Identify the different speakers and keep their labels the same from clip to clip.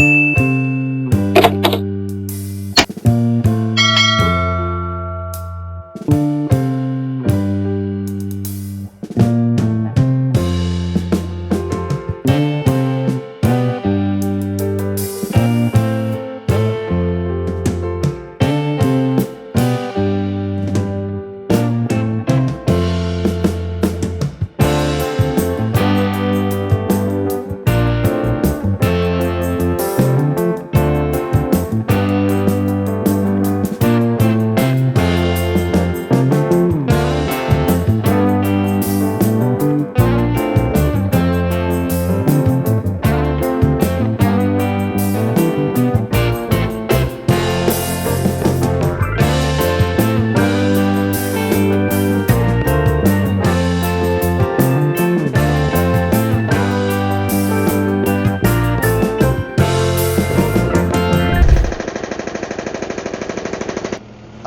Speaker 1: you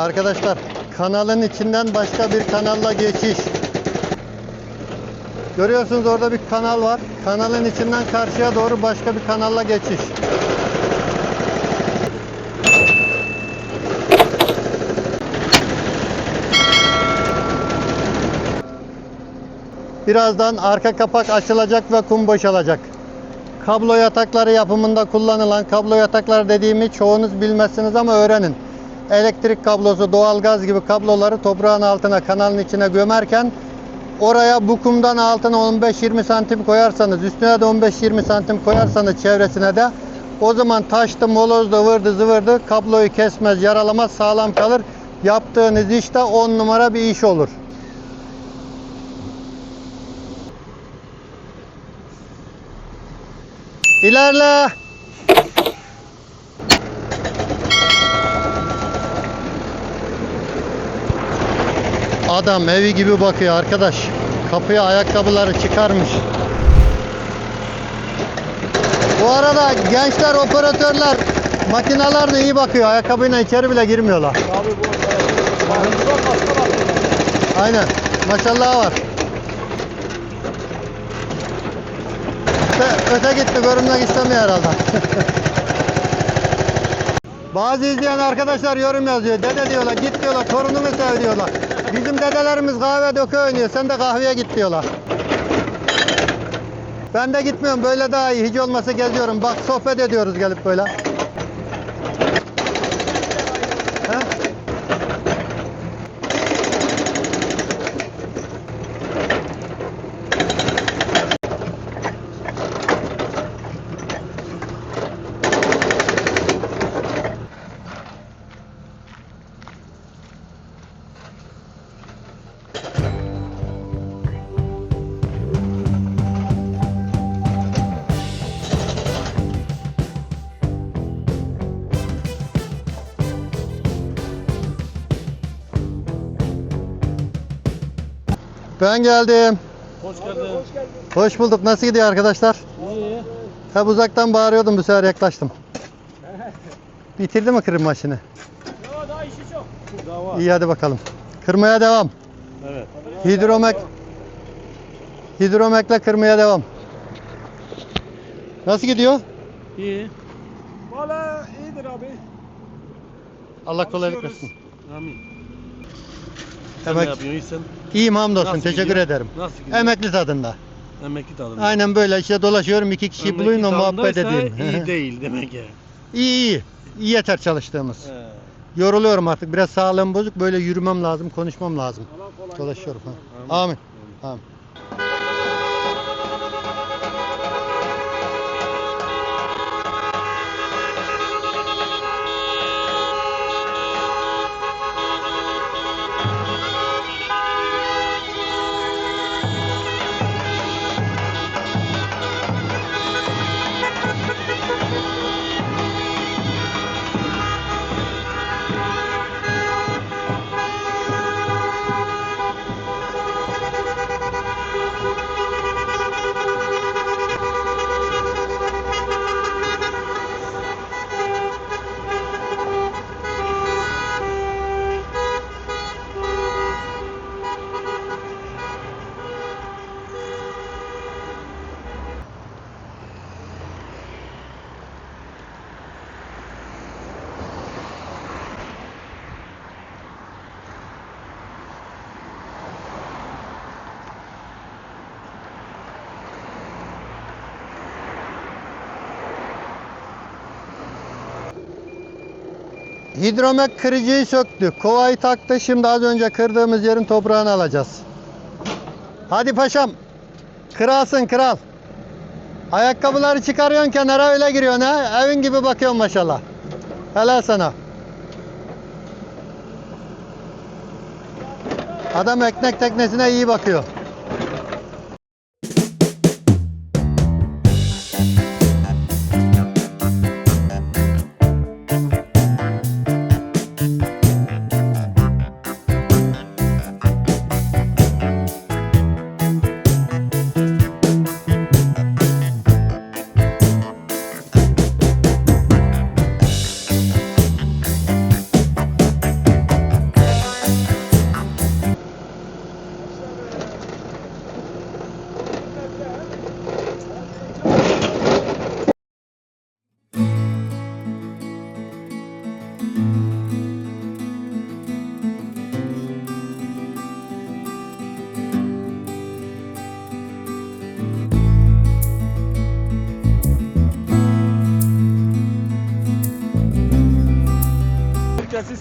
Speaker 1: Arkadaşlar kanalın içinden başka bir kanalla geçiş. Görüyorsunuz orada bir kanal var. Kanalın içinden karşıya doğru başka bir kanalla geçiş. Birazdan arka kapak açılacak ve kum boşalacak. Kablo yatakları yapımında kullanılan kablo yatakları dediğimi çoğunuz bilmezsiniz ama öğrenin. Elektrik kablosu, doğalgaz gibi kabloları toprağın altına, kanalın içine gömerken oraya bu kumdan altına 15-20 santim koyarsanız, üstüne de 15-20 santim koyarsanız çevresine de o zaman taştı, molozdu, vırdı, zıvırdı kabloyu kesmez, yaralamaz, sağlam kalır. Yaptığınız iş de 10 numara bir iş olur. İlerle. Adam evi gibi bakıyor arkadaş. Kapıya ayakkabıları çıkarmış. Bu arada gençler operatörler makinalar da iyi bakıyor. Ayakkabıyla içeri bile girmiyorlar. Aynen. Maşallah var. Öte, öte gitti. Görünmek istemiyor herhalde. Bazı izleyen arkadaşlar yorum yazıyor. Dede diyorlar git diyorlar torununu sev diyorlar. Bizim dedelerimiz kahve dökü oynuyor. Sen de kahveye git diyorlar. Ben de gitmiyorum. Böyle daha iyi. Hiç olmasa geziyorum. Bak sohbet ediyoruz gelip böyle. Ben geldim.
Speaker 2: Hoş geldin.
Speaker 1: Hoş bulduk. Nasıl gidiyor arkadaşlar?
Speaker 2: İyi.
Speaker 1: Hep uzaktan bağırıyordum bu sefer yaklaştım. Bitirdi mi kırım maşını?
Speaker 2: Ya daha işi çok. Daha var.
Speaker 1: İyi hadi bakalım. Kırmaya devam.
Speaker 2: Evet.
Speaker 1: Hidromek Hidromekle kırmaya devam. Nasıl gidiyor?
Speaker 2: İyi. Valla iyidir abi.
Speaker 1: Allah kolaylık versin.
Speaker 2: Amin. Sen
Speaker 1: Emek-
Speaker 2: ne yapıyorsun? İyisin.
Speaker 1: İyiyim hamdolsun.
Speaker 2: Nasıl
Speaker 1: Teşekkür
Speaker 2: gidiyor?
Speaker 1: ederim.
Speaker 2: Nasıl gidiyor?
Speaker 1: Emekli tadında.
Speaker 2: Emekli tadında.
Speaker 1: Aynen böyle işte dolaşıyorum iki kişiyi
Speaker 2: Emekli
Speaker 1: bulayım da muhabbet edeyim.
Speaker 2: iyi değil demek ya.
Speaker 1: iyi iyi. İyi yeter çalıştığımız.
Speaker 2: He.
Speaker 1: Yoruluyorum artık. Biraz sağlığım bozuk. Böyle yürümem lazım, konuşmam lazım. Dolaşıyorum. Ha. Amin. Amin. Hidromek kırıcıyı söktü. Kovayı taktı. Şimdi az önce kırdığımız yerin toprağını alacağız. Hadi paşam. Kralsın kral. Ayakkabıları çıkarıyorsun kenara öyle giriyorsun ha. Evin gibi bakıyorsun maşallah. Helal sana. Adam ekmek teknesine iyi bakıyor.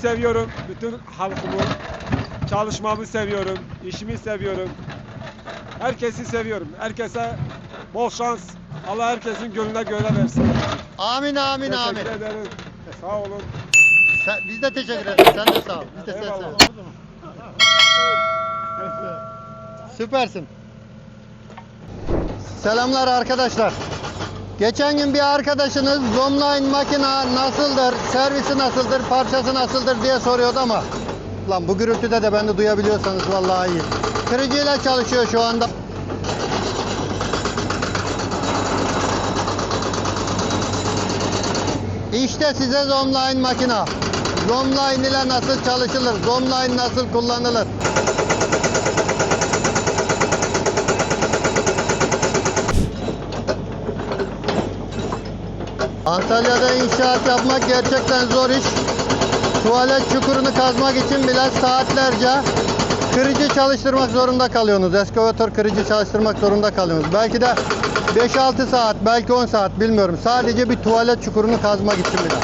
Speaker 2: Seviyorum. Bütün halkımı. Çalışmamı seviyorum. işimi seviyorum. Herkesi seviyorum. Herkese bol şans. Allah herkesin gönlüne göre versin.
Speaker 1: Amin amin
Speaker 2: Teşekkür
Speaker 1: amin.
Speaker 2: ederim. Sağ olun.
Speaker 1: Sen- biz de teşekkür ederiz. Sen de sağ ol. Biz de seni
Speaker 2: Eyvallah.
Speaker 1: seviyoruz. Süpersin. Selamlar arkadaşlar. Geçen gün bir arkadaşınız Zomline makina nasıldır, servisi nasıldır, parçası nasıldır diye soruyordu ama lan bu gürültüde de beni duyabiliyorsanız vallahi iyi. Kırıcıyla çalışıyor şu anda. İşte size Zomline makina. Zomline ile nasıl çalışılır? Zomline nasıl kullanılır? Antalya'da inşaat yapmak gerçekten zor iş. Tuvalet çukurunu kazmak için bile saatlerce kırıcı çalıştırmak zorunda kalıyorsunuz. Eskavatör kırıcı çalıştırmak zorunda kalıyorsunuz. Belki de 5-6 saat, belki 10 saat bilmiyorum. Sadece bir tuvalet çukurunu kazmak için bile.